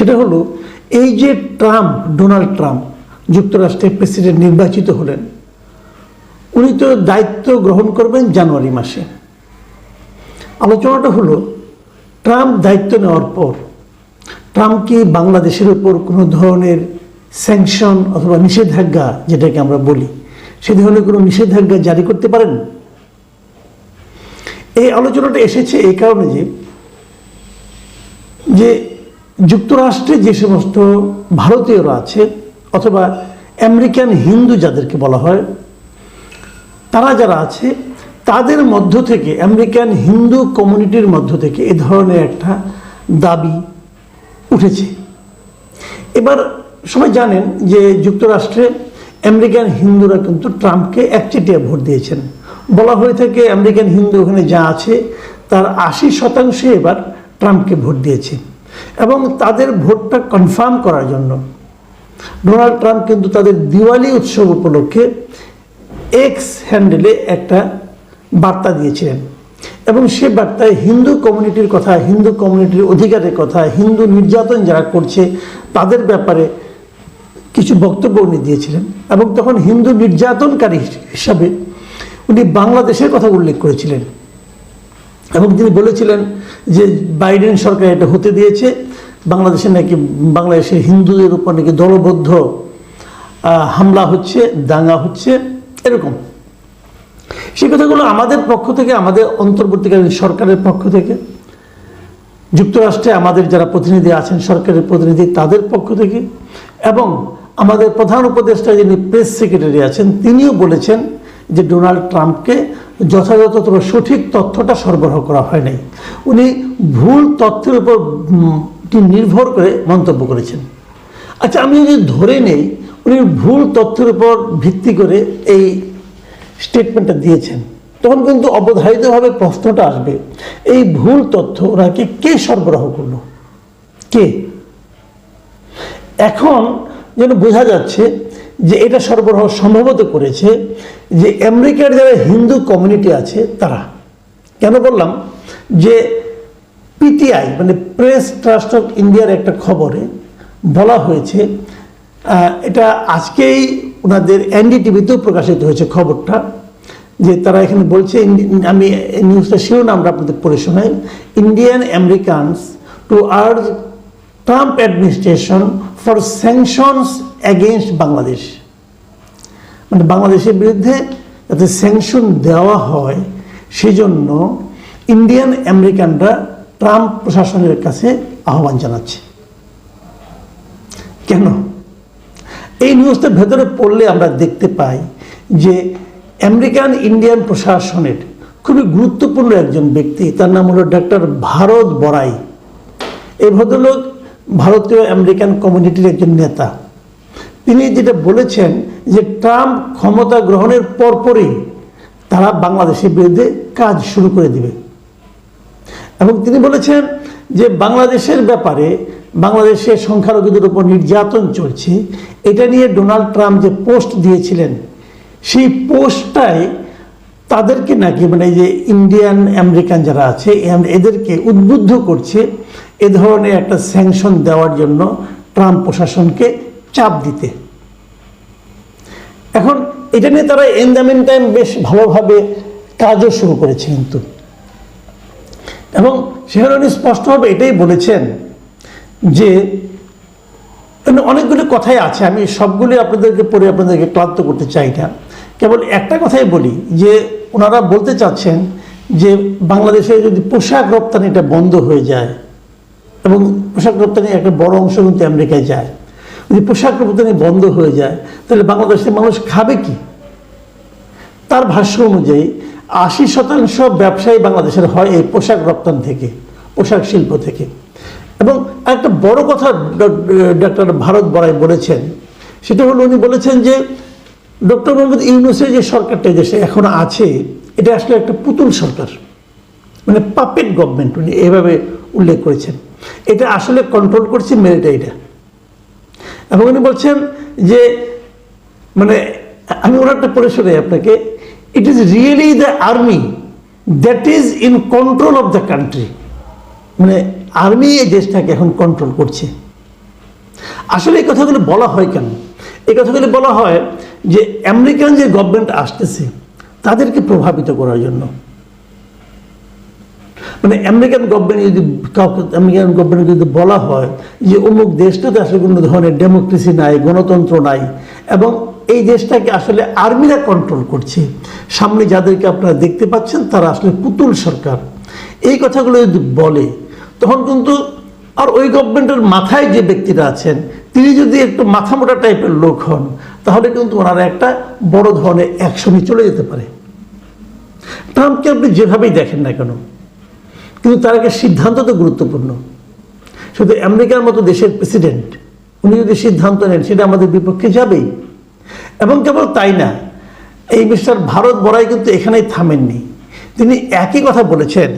সেটা হলো, এই যে ট্রাম্প, ডোনাল্ড ট্রাম্প যুক্তরাষ্ট্রের প্রেসিডেন্ট নির্বাচিত হলেন, উনি তো দায়িত্ব গ্রহণ করবেন জানুয়ারি মাসে। আলোচনাটা হলো, ট্রাম্প দায়িত্ব নেওয়ার পর, ট্রাম্প কি বাংলাদেশের উপর কোনো ধরনের স্যাংশন অথবা নিষেধাজ্ঞা, যেটাকে আমরা বলি, সে ধরনের কোনো নিষেধাজ্ঞা জারি করতে পারেন? এই আলোচনাটা এসেছে এই কারণে যে যে যুক্তরাষ্ট্রে যে সমস্ত ভারতীয়রা আছে, অথবা আমেরিকান হিন্দু যাদেরকে বলা হয়, তারা যারা আছে, তাদের মধ্য থেকে, আমেরিকান হিন্দু কমিউনিটির মধ্য থেকে এ ধরনের একটা দাবি উঠেছে। এবার সবাই জানেন যে যুক্তরাষ্ট্রে আমেরিকান হিন্দুরা কিন্তু ট্রাম্পকে একচেটিয়া ভোট দিয়েছেন। বলা হয়ে থাকে, আমেরিকান হিন্দু ওখানে যা আছে, তার আশি শতাংশে এবার ট্রাম্পকে ভোট দিয়েছে। এবং তাদের ভোটটা কনফার্ম করার জন্য। ডোনাল্ড ট্রাম্প কিন্তু তাদের দিওয়ালি উৎসব উপলক্ষে এক্স হ্যান্ডেলে একটা বার্তা দিয়েছিলেন। এবং সে বার্তায় হিন্দু কমিউনিটির কথা, হিন্দু কমিউনিটির অধিকারের কথা, হিন্দু নির্যাতন যারা করছে, তাদের ব্যাপারে কিছু বক্তব্য উনি দিয়েছিলেন। এবং তখন হিন্দু নির্যাতনকারী হিসাবে উনি বাংলাদেশের কথা উল্লেখ করেছিলেন। এবং তিনি বলেছিলেন যে বাইডেন সরকার এটা হতে দিয়েছে, বাংলাদেশে নাকি বাংলাদেশের হিন্দুদের উপর নাকি দলবদ্ধ হামলা হচ্ছে, দাঙ্গা হচ্ছে, এরকম। সে কথাগুলো আমাদের পক্ষ থেকে, আমাদের অন্তর্বর্তীকালীন সরকারের পক্ষ থেকে, যুক্তরাষ্ট্রে আমাদের যারা প্রতিনিধি আছেন, সরকারের প্রতিনিধি, তাদের পক্ষ থেকে, এবং আমাদের প্রধান উপদেষ্টা যিনি প্রেস সেক্রেটারি আছেন, তিনিও বলেছেন যে ডোনাল্ড ট্রাম্পকে যথাযথ তবে সঠিক তথ্যটা সরবরাহ করা হয় নাই। উনি ভুল তথ্যের উপর নির্ভর করে মন্তব্য করেছেন। আচ্ছা আমি যদি ধরে নেই, উনি ভুল তথ্যের উপর ভিত্তি করে এই স্টেটমেন্টটা দিয়েছেন, তখন কিন্তু অবধারিতভাবে প্রশ্নটা আসবে, এই ভুল তথ্য ওনাকে কে সরবরাহ করল? কে? এখন যেন বোঝা যাচ্ছে যে এটা সরবরাহ সম্ভবত করেছে যে আমেরিকার যারা হিন্দু কমিউনিটি আছে, তারা। কেন বললাম? যে পিটিআই মানে প্রেস ট্রাস্ট অফ ইন্ডিয়ার একটা খবরে বলা হয়েছে এটা আজকেই ওনাদের এনডিটিভিতেও প্রকাশিত হয়েছে খবরটা, যে তারা এখানে বলছে আমি নিউজটা শিরোনামটা আপনাদের পড়ে শোনাই। Indian Americans to urge Trump administration for sanctions against Bangladesh মানে বাংলাদেশের বিরুদ্ধে যাতে স্যাংশন দেওয়া হয়, সেজন্য ইন্ডিয়ান আমেরিকানরা ট্রাম্প প্রশাসনের কাছে আহ্বান জানাচ্ছে। কেন? এই নিউজটা ভেতরে পড়লে আমরা দেখতে পাই যে আমেরিকান ইন্ডিয়ান প্রশাসনের খুবই গুরুত্বপূর্ণ একজন ব্যক্তি, তার নাম হলো ডক্টর ভারত বড়াই এই ভদ্রলোক ভারতীয় আমেরিকান কমিউনিটির একজন নেতা। তিনি যেটা বলেছেন যে ট্রাম্প ক্ষমতা গ্রহণের পরপরই তারা বাংলাদেশের বিরুদ্ধে কাজ শুরু করে দিবে। এবং তিনি বলেছেন যে বাংলাদেশের ব্যাপারে বাংলাদেশের সংখ্যালঘুদের উপর নির্যাতন চলছে, এটা নিয়ে ডোনাল্ড ট্রাম্প যে পোস্ট দিয়েছিলেন, সেই পোস্টটাই তাদেরকে নাকি মানে যে ইন্ডিয়ান আমেরিকান যারা আছে এদেরকে উদ্বুদ্ধ করছে এ ধরনের একটা স্যাংশন দেওয়ার জন্য ট্রাম্প প্রশাসনকে চাপ দিতে। এখন এটা নিয়ে তারা এন দ্য মিন টাইম বেশ ভালোভাবে কাজও শুরু করেছে কিন্তু। এবং সেখানে উনি স্পষ্টভাবে এটাই বলেছেন যে এখানে অনেকগুলো কথাই আছে, আমি সবগুলি আপনাদেরকে পড়ে আপনাদেরকে ক্লান্ত করতে চাই না। কেবল একটা কথাই বলি যে, ওনারা বলতে চাচ্ছেন যে, বাংলাদেশে যদি পোশাক রপ্তানিটা বন্ধ হয়ে যায় এবং পোশাক রপ্তানি একটা বড় অংশ কিন্তু আমেরিকায় যায়। যদি পোশাক রপ্তানি বন্ধ হয়ে যায়, তাহলে বাংলাদেশের মানুষ খাবে কি? তার ভাষ্য অনুযায়ী, আশি শতাংশ ব্যবসায়ী বাংলাদেশের হয় এই পোশাক রপ্তানি থেকে, পোশাক শিল্প থেকে। এবং একটা বড় কথা ডক্টর ভারত বড়াই বলেছেন, সেটা হলো উনি বলেছেন যে, ডক্টর মোহাম্মদ ইউনুসের যে সরকারটা দেশে এখন আছে, এটা আসলে একটা পুতুল সরকার। মানে পাপেট গভর্নমেন্ট উনি এভাবে উল্লেখ করেছেন। এটা আসলে কন্ট্রোল করছে মিলিটারিটা এবং উনি বলছেন যে মানে আমি ওনারটা পড়ে শোনাই আপনাকে it is really the army that is in control of the country মানে আর্মি এই দেশটাকে এখন কন্ট্রোল করছে। আসলে এই কথাগুলো বলা হয় কেন? এই কথাগুলো বলা হয় যে, আমেরিকান যে গভর্নমেন্ট আসতেছে, তাদেরকে প্রভাবিত করার জন্য। মানে আমেরিকান গভর্নমেন্ট যদি কাউকে, আমেরিকান গভর্নমেন্ট যদি বলা হয় যে অমুক দেশটাতে আসলে কোনো ধরনের ডেমোক্রেসি নাই, গণতন্ত্র নাই, এবং এই দেশটাকে আসলে আর্মিরা কন্ট্রোল করছে, সামনে যাদেরকে আপনারা দেখতে পাচ্ছেন তারা আসলে পুতুল সরকার। এই কথাগুলো যদি বলে, তখন কিন্তু আর ওই গভর্নমেন্টের মাথায় যে ব্যক্তিরা আছেন, তিনি যদি একটু মাথা মোটা টাইপের লোক হন, তাহলে কিন্তু ওনারা একটা বড় ধরনের অ্যাকশনে চলে যেতে পারে। ট্রাম্পকে আপনি যেভাবেই দেখেন না কেন কিন্তু তার একটা সিদ্ধান্ত তো গুরুত্বপূর্ণ। শুধু আমেরিকার মতো দেশের প্রেসিডেন্ট উনি যদি সিদ্ধান্ত নেন, সেটা আমাদের বিপক্ষে যাবেই। এবং কেবল তাই না, এই মিস্টার ভারত বড়াই কিন্তু এখানেই থামেননি। তিনি একই কথা বলেছেন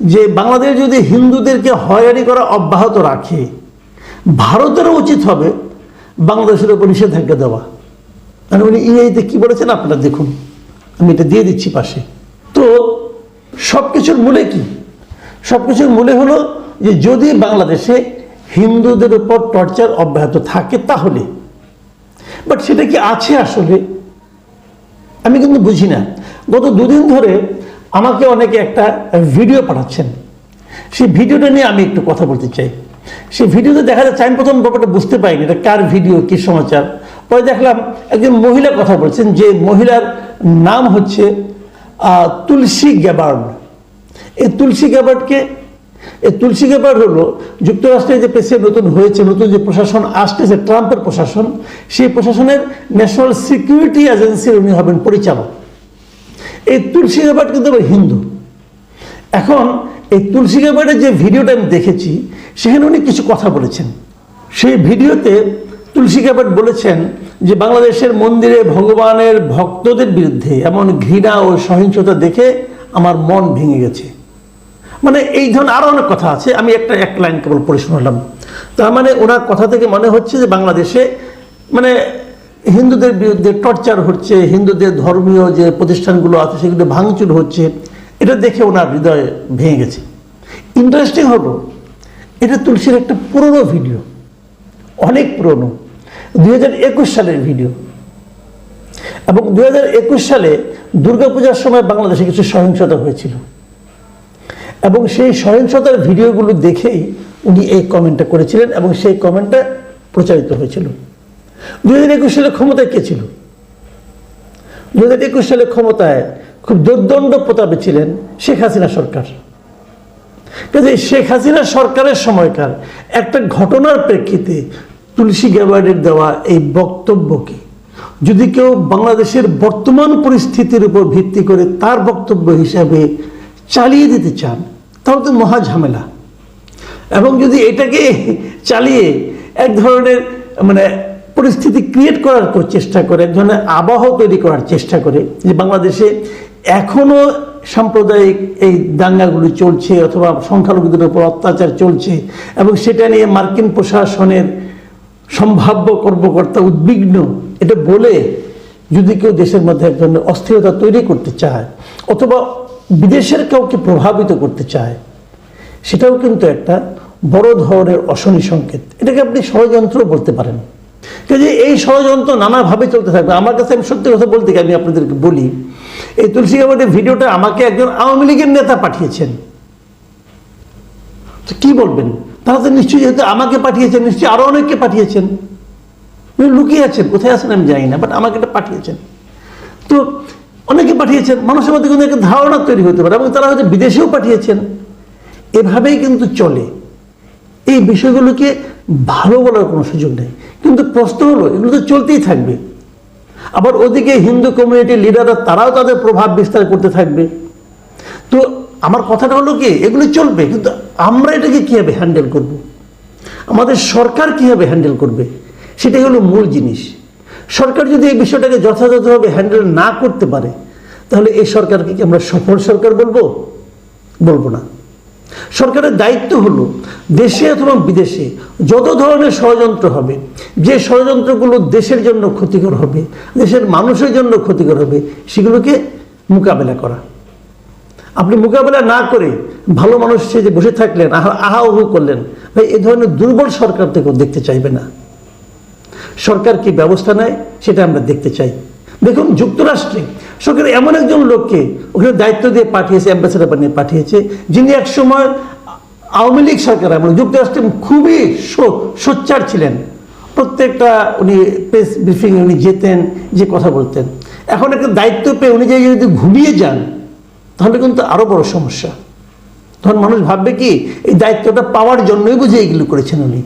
যে, বাংলাদেশ যদি হিন্দুদেরকে হয়রানি করা অব্যাহত রাখে, ভারতেরও উচিত হবে বাংলাদেশের উপর নিষেধাজ্ঞা দেওয়া। মানে উনি ইংরেজিতে কী বলেছেন আপনারা দেখুন। আমি এটা দিয়ে দিচ্ছি পাশে। তো সব কিছুর মূলে কি? সব কিছুর মূলে হলো যে যদি বাংলাদেশে হিন্দুদের উপর টর্চার অব্যাহত থাকে তাহলে। বাট সেটা কি আছে আসলে? আমি কিন্তু বুঝি না। গত দুদিন ধরে আমাকে অনেকে একটা ভিডিও পাঠাচ্ছেন। সেই ভিডিওটা নিয়ে আমি একটু কথা বলতে চাই। সেই ভিডিওতে দেখা যাচ্ছে আমি প্রথম ব্যাপারটা বুঝতে পারিনি এটা কার ভিডিও, কি সমাচার। পরে দেখলাম একজন মহিলা কথা বলছেন যে মহিলার নাম হচ্ছে তুলসী গ্যাবার্ড এই তুলসী গ্যাবার্ডকে এই তুলসী গ্যাবার্ড হলো যুক্তরাষ্ট্রে যে প্রেসিডেন্ট নতুন হয়েছে, নতুন যে প্রশাসন আসতেছে, ট্রাম্পের প্রশাসন, সেই প্রশাসনের ন্যাশনাল সিকিউরিটি এজেন্সির উনি হবেন পরিচালক। এই তুলসী গ্যাবার্ড কিন্তু হিন্দু। এখন এই তুলসী গ্যাবার্ডের যে ভিডিওটা আমি দেখেছি, সেখানে উনি কিছু কথা বলেছেন। সেই ভিডিওতে তুলসী গ্যাবার্ড বলেছেন যে বাংলাদেশের মন্দিরে ভগবানের ভক্তদের বিরুদ্ধে এমন ঘৃণা ও সহিংসতা দেখে আমার মন ভেঙে গেছে। মানে এই ধরনের আরও অনেক কথা আছে। আমি একটা, এক লাইন কেবল পড়ে শোনালাম। তার মানে ওনার কথা থেকে মনে হচ্ছে যে বাংলাদেশে মানে হিন্দুদের বিরুদ্ধে টর্চার হচ্ছে, হিন্দুদের ধর্মীয় যে প্রতিষ্ঠানগুলো আছে সেগুলো ভাঙচুর হচ্ছে, এটা দেখে ওনার হৃদয় ভেঙে গেছে। ইন্টারেস্টিং হলো, এটা তুলসীর একটা পুরনো ভিডিও, অনেক পুরনো, দুই হাজার একুশ সালের ভিডিও। এবং দুই হাজার একুশ সালে দুর্গাপূজার সময় বাংলাদেশে কিছু সহিংসতা হয়েছিল। এবং সেই সহিংসতার ভিডিওগুলো দেখেই উনি এই কমেন্টটা করেছিলেন এবং সেই কমেন্টটা প্রচারিত হয়েছিল। দুই হাজার একুশ সালে ক্ষমতায় কে ছিল? দুই হাজার একুশ সালে ক্ষমতায় খুব দুর্দণ্ড প্রতাপে ছিলেন শেখ হাসিনা সরকার। কাজে শেখ হাসিনা সরকারের সময়কার একটা ঘটনার প্রেক্ষিতে তুলসী গ্যাবার্ডের দেওয়া এই বক্তব্যকে যদি কেউ বাংলাদেশের বর্তমান পরিস্থিতির উপর ভিত্তি করে তার বক্তব্য হিসাবে চালিয়ে দিতে চান, তাহলে তো মহা ঝামেলা। এবং যদি এটাকে চালিয়ে এক ধরনের মানে পরিস্থিতি ক্রিয়েট করার চেষ্টা করে, এক ধরনের আবহ তৈরি করার চেষ্টা করে, যে বাংলাদেশে এখনও সাম্প্রদায়িক এই দাঙ্গাগুলো চলছে অথবা সংখ্যালঘুদের উপর অত্যাচার চলছে, এবং সেটা নিয়ে মার্কিন প্রশাসনের সম্ভাব্য কর্মকর্তা উদ্বিগ্ন। এটা বলে যদি কেউ দেশের মধ্যে এক ধরনের অস্থিরতা তৈরি করতে চায়, অথবা বিদেশের কাউকে প্রভাবিত করতে চায়, সেটাও কিন্তু একটা বড় ধরনের অশনি সংকেত। এটাকে আপনি ষড়যন্ত্র বলতে পারেন। কাজে এই ষড়যন্ত্র নানাভাবে চলতে থাকবে। আমার কাছে আমি সত্যি কথা বলতে আমি আপনাদেরকে বলি, এই তুলসী গাবাটের ভিডিওটা আমাকে একজন আওয়ামী লীগের নেতা পাঠিয়েছেন। তো কি বলবেন? তারা তো নিশ্চয়ই যেহেতু আমাকে পাঠিয়েছেন, নিশ্চয়ই আরও অনেককে পাঠিয়েছেন। লুকিয়ে আছেন কোথায় আছেন আমি জানি না বাট আমাকে এটা পাঠিয়েছেন। তো অনেকে পাঠিয়েছেন, মানুষের মধ্যে কিন্তু একটা ধারণা তৈরি হতে পারে এবং তারা হয়তো বিদেশেও পাঠিয়েছেন। এভাবেই কিন্তু চলে। এই বিষয়গুলোকে ভালো বলার কোনো সুযোগ নেই। কিন্তু প্রশ্ন হলো, এগুলো তো চলতেই থাকবে। আবার ওদিকে হিন্দু কমিউনিটির লিডাররা তারাও তাদের প্রভাব বিস্তার করতে থাকবে। তো আমার কথাটা হলো কি, এগুলো চলবে, কিন্তু আমরা এটাকে কীভাবে হ্যান্ডেল করব। আমাদের সরকার কীভাবে হ্যান্ডেল করবে? সেটাই হলো মূল জিনিস। সরকার যদি এই বিষয়টাকে যথাযথভাবে হ্যান্ডেল না করতে পারে তাহলে এই সরকারকে কি আমরা সফল সরকার বলব বলব না সরকারের দায়িত্ব হলো দেশে অথবা বিদেশে যত ধরনের ষড়যন্ত্র হবে যে ষড়যন্ত্রগুলো দেশের জন্য ক্ষতিকর হবে দেশের মানুষের জন্য ক্ষতিকর হবে সেগুলোকে মোকাবেলা করা আপনি মোকাবেলা না করে ভালো মানুষ সে যে বসে থাকলেন আহা আহা করলেন ভাই এ ধরনের দুর্বল সরকার থেকেও দেখতে চাইবে না সরকার কি ব্যবস্থা নেয়, সেটা আমরা দেখতে চাই। দেখুন, যুক্তরাষ্ট্রে সরকার এমন একজন লোককে ওখানে দায়িত্ব দিয়ে পাঠিয়েছে, অ্যাম্বাসেডার বানিয়ে পাঠিয়েছে, যিনি এক সময় আওয়ামী লীগ সরকার আমলে যুক্তরাষ্ট্রে খুবই সোচ্চার ছিলেন। প্রত্যেকটা উনি প্রেস ব্রিফিং উনি যেতেন, যে কথা বলতেন। এখন একটা দায়িত্ব পেয়ে উনি যদি ঘুমিয়ে যান, তাহলে কিন্তু আরও বড় সমস্যা। তখন মানুষ ভাববে কি, এই দায়িত্বটা পাওয়ার জন্যই বুঝে এগুলো করেছেন উনি।